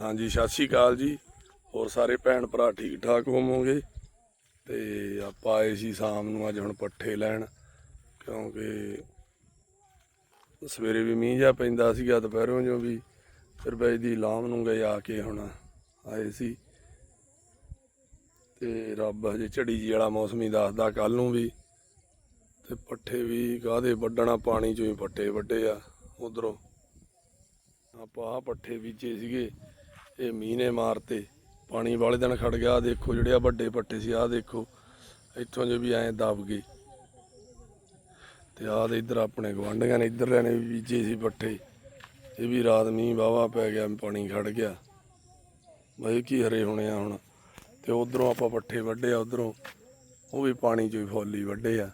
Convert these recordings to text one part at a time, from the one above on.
ਹਾਂਜੀ, ਸਤਿ ਸ਼੍ਰੀ ਅਕਾਲ ਜੀ। ਹੋਰ ਸਾਰੇ ਭੈਣ ਭਰਾ ਠੀਕ ਠਾਕ ਹੋਵੋਗੇ? ਤੇ ਆਪਾਂ ਆਏ ਸੀ ਸ਼ਾਮ ਨੂੰ ਅੱਜ ਹੁਣ ਪੱਠੇ ਲੈਣ, ਕਿਉਂਕਿ ਸਵੇਰੇ ਵੀ ਮੀਂਹ ਜਾ ਪੈਂਦਾ ਸੀਗਾ ਦੁਪਹਿਰੋਂ ਜੋ ਵੀ, ਫਿਰ ਬਾਈ ਦੀ ਲਾਮ ਨੂੰ ਗਏ ਆ ਕੇ ਹੁਣ ਆਏ ਸੀ। ਤੇ ਰੱਬ ਹਜੇ ਝੜੀ ਜੀ ਵਾਲਾ ਮੌਸਮ ਹੀ ਦੱਸਦਾ ਕੱਲ ਨੂੰ ਵੀ। ਤੇ ਪੱਠੇ ਵੀ ਕਾਹਦੇ ਵੱਢਣਾ, ਪਾਣੀ ਚੋਂ ਹੀ ਪੱਠੇ ਵੱਡੇ ਆ ਉਧਰੋਂ। ਆਪਾਂ ਆਹ ਪੱਠੇ ਬੀਜੇ ਸੀਗੇ। ਇਹ ਮੀਂਹ ਨੇ ਮਾਰਤੇ। ਪਾਣੀ ਵਾਲੇ ਦਿਨ ਖੜ ਗਿਆ, ਆਹ ਦੇਖੋ ਜਿਹੜੇ ਆ ਵੱਡੇ ਪੱਠੇ ਸੀ, ਆਹ ਦੇਖੋ। ਇੱਥੋਂ ਜੇ ਵੀ ਐਂ ਦਬ ਗਏ। ਤੇ ਆਹ ਦੇ ਇੱਧਰ ਆਪਣੇ ਗਵਾਂਢੀਆਂ ਨੇ ਇੱਧਰ ਨੇ ਵੀ ਬੀਜੇ ਸੀ ਪੱਠੇ ਇਹ ਵੀ ਰਾਤ ਮੀਂਹ ਵਾਵਾ ਪੈ ਗਿਆ, ਪਾਣੀ ਖੜ ਗਿਆ। ਬਈ ਕੀ ਹਰੇ ਹੋਣੇ ਆ ਹੁਣ। ਤੇ ਉਧਰੋਂ ਆਪਾਂ ਪੱਠੇ ਵੱਢੇ ਆ, ਉਧਰੋਂ ਉਹ ਵੀ ਪਾਣੀ ਚੋਂ ਹੀ ਫੋਲੀ ਵੱਢੇ ਆ।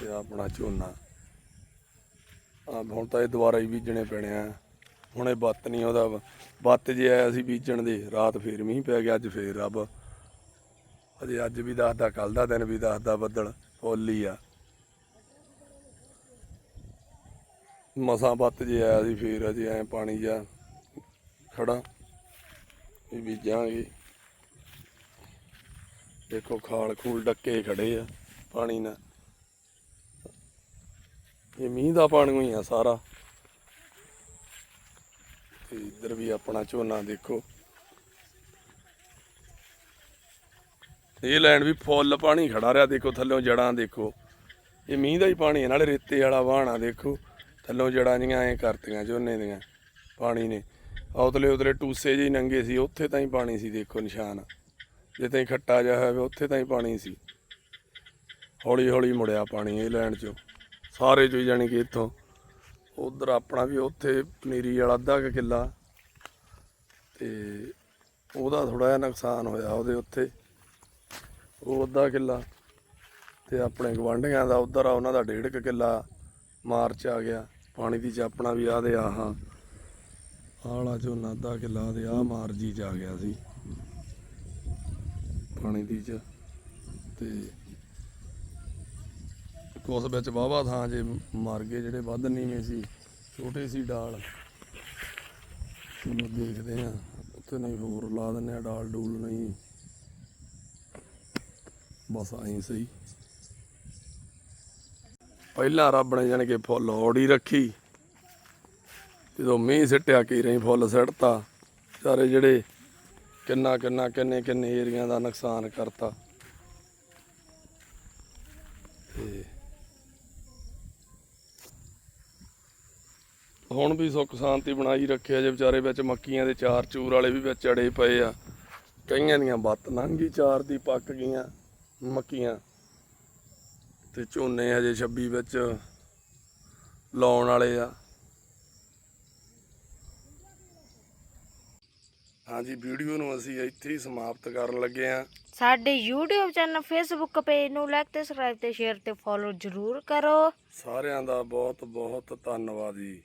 ਤੇ ਆਪਣਾ ਝੋਨਾ। ਆ ਹੁਣ ਤਾਂ ਇਹ ਦੁਬਾਰਾ ਹੀ ਬੀਜਣੇ ਪੈਣੇ ਆ। ਹੁਣ ਇਹ ਬੱਤ ਨਹੀਂ ਉਹਦਾ। ਵਾ। ਬੱਤ ਜੇ ਆਇਆ ਸੀ ਬੀਜਣ ਦੇ, ਰਾਤ ਫੇਰ ਮੀਂਹ ਪੈ ਗਿਆ, ਅੱਜ ਫੇਰ ਰੱਬ। ਅਜੇ ਅੱਜ ਵੀ ਦੱਸਦਾ ਕੱਲ ਦਾ ਦਿਨ ਵੀ ਦੱਸਦਾ ਬੱਦਲ, ਫੁੱਲ ਆ। ਮਸਾਂ ਬੱਤ ਜੇ ਆਇਆ ਸੀ, ਫੇਰ ਅਜੇ ਐ ਪਾਣੀ ਜਾ ਖੜਾ ਇਹ ਬੀਜਾਂਗੇ। ਦੇਖੋ ਖਾਲ ਖੂਲ ਡੱਕੇ ਖੜੇ ਆ ਪਾਣੀ ਨਾਲ। ਇਹ ਮੀਂਹ ਦਾ ਪਾਣੀ ਹੀ ਆ ਸਾਰਾ। ਤੇ ਇੱਧਰ ਵੀ ਆਪਣਾ ਝੋਨਾ ਦੇਖੋ। ਇਹ ਲੈਣ ਵੀ ਫੁੱਲ ਪਾਣੀ ਖੜਾ ਰਿਹਾ, ਦੇਖੋ ਥੱਲੋਂ ਜੜਾਂ ਦੇਖੋ। ਇਹ ਮੀਂਹ ਦਾ ਹੀ ਪਾਣੀ ਹੈ, ਨਾਲੇ ਰੇਤੇ ਵਾਲਾ ਵਾਹਣਾ ਦੇਖੋ। ਥੱਲੋਂ ਜੜਾਂ ਜੀਆਂ ਐ ਕਰਤੀਆਂ ਝੋਨੇ ਦੀਆਂ, ਪਾਣੀ ਨੇ। ਆ ਉਤਲੇ ਉਤਲੇ ਟੂਸੇ ਜਿਹੇ ਨੰਗੇ ਸੀ, ਉੱਥੇ ਤਾਂ ਹੀ ਪਾਣੀ ਸੀ ਦੇਖੋ ਨਿਸ਼ਾਨ। ਜੇ ਤਾਈਂ ਖੱਟਾ ਜਿਹਾ ਹੋਵੇ, ਉੱਥੇ ਤਾਂ ਹੀ ਪਾਣੀ ਸੀ। ਹੌਲੀ ਹੌਲੀ ਮੁੜਿਆ ਪਾਣੀ ਇਹ ਲੈਂਡ ਚੋਂ। ਸਾਰੇ ਚੋਂ ਹੀ ਜਾਣੀ ਕਿ ਇੱਥੋਂ ਉਧਰ ਆਪਣਾ ਵੀ ਉੱਥੇ ਪਨੀਰੀ ਵਾਲਾ ਅੱਧਾ ਕੁ ਕਿੱਲਾ ਤੇ ਉਹਦਾ ਥੋੜਾ ਜਿਹਾ ਨੁਕਸਾਨ ਹੋਇਆ ਉਹਦੇ ਉੱਥੇ। ਉਹ ਅੱਧਾ ਕਿੱਲਾ ਤੇ ਆਪਣੇ ਗਵਾਂਢੀਆਂ ਦਾ ਉਧਰ ਆ, ਉਹਨਾਂ ਦਾ ਡੇਢ ਕੁ ਕਿੱਲਾ ਮਾਰਚ ਆ ਗਿਆ। ਪਾਣੀ ਦੀ ਚਾਪਣਾ ਵੀ ਆਦੇ ਆਹਾ ਆਲਾ ਝੋਨਾ ਅੱਧਾ ਕਿੱਲਾ ਦੇ ਆ ਮਾਰਜੀ ਚ ਆ ਗਿਆ ਸੀ। ਪਾਣੀ ਦੀ ਚ ਤੇ ਉਸ ਵਿੱਚ ਵਾਵਾ ਥਾਂ ਜੇ ਮਰ ਗਏ, ਜਿਹੜੇ ਵੱਧ ਨੀਵੇਂ ਸੀ, ਛੋਟੇ ਸੀ ਡਾਲ। ਚਲੋ ਦੇਖਦੇ ਆ ਉੱਥੇ ਨਹੀਂ ਹੋਰ ਲਾ ਦਿੰਦੇ ਆ ਡਾਲ ਡੂਲ ਨਹੀਂ। ਬਸ ਆਈ ਸਹੀ। ਪਹਿਲਾਂ ਰੱਬ ਨੇ ਜਾਣੀ ਕਿ ਫੁੱਲ ਔੜੀ ਰੱਖੀ। ਜਦੋਂ ਮੀਂਹ ਸਿੱਟਿਆ ਕੀ ਰਹੀ ਫੁੱਲ ਸਿੱਟਤਾ। ਸਾਰੇ ਜਿਹੜੇ ਕਿੰਨਾ ਕਿੰਨਾ ਕਿੰਨੇ ਕਿੰਨੇ ਏਰੀਆਂ ਦਾ ਨੁਕਸਾਨ ਕਰਤਾ। ਹੁਣ ਵੀ ਸੁੱਖ ਸ਼ਾਂਤੀ ਬਣਾਈ ਰੱਖਿਆ ਜੇ ਵਿਚਾਰੇ ਵਿੱਚ ਮੱਕੀਆਂ ਦੇ ਚਾਰ ਚੂਰ ਵਾਲੇ ਵੀ ਵਿੱਚ ਅੜੇ ਪਏ ਆ। ਕਈਆਂ ਦੀਆਂ ਬੱਤ ਲੰਘੀ ਚਾਰ ਦੀ ਪੱਕ ਗਈਆਂ ਮੱਕੀਆਂ। ਤੇ ਝੋਨੇ ਹਜੇ 26 ਵਿੱਚ ਲਾਉਣ ਵਾਲੇ ਆ। ਹਾਂਜੀ ਵੀਡੀਓ ਨੂੰ ਅਸੀਂ ਇੱਥੇ ਹੀ ਸਮਾਪਤ ਕਰਨ ਲੱਗੇ ਆ ਸਾਡੇ YouTube ਚੈਨਲ Facebook ਪੇਜ ਨੂੰ ਲਾਈਕ ਤੇ ਸਬਸਕ੍ਰਾਈਬ ਤੇ ਸ਼ੇਅਰ ਤੇ ਫੋਲੋ ਜ਼ਰੂਰ ਕਰੋ। ਸਾਰਿਆਂ ਦਾ ਬਹੁਤ ਬਹੁਤ ਧੰਨਵਾਦ ਜੀ।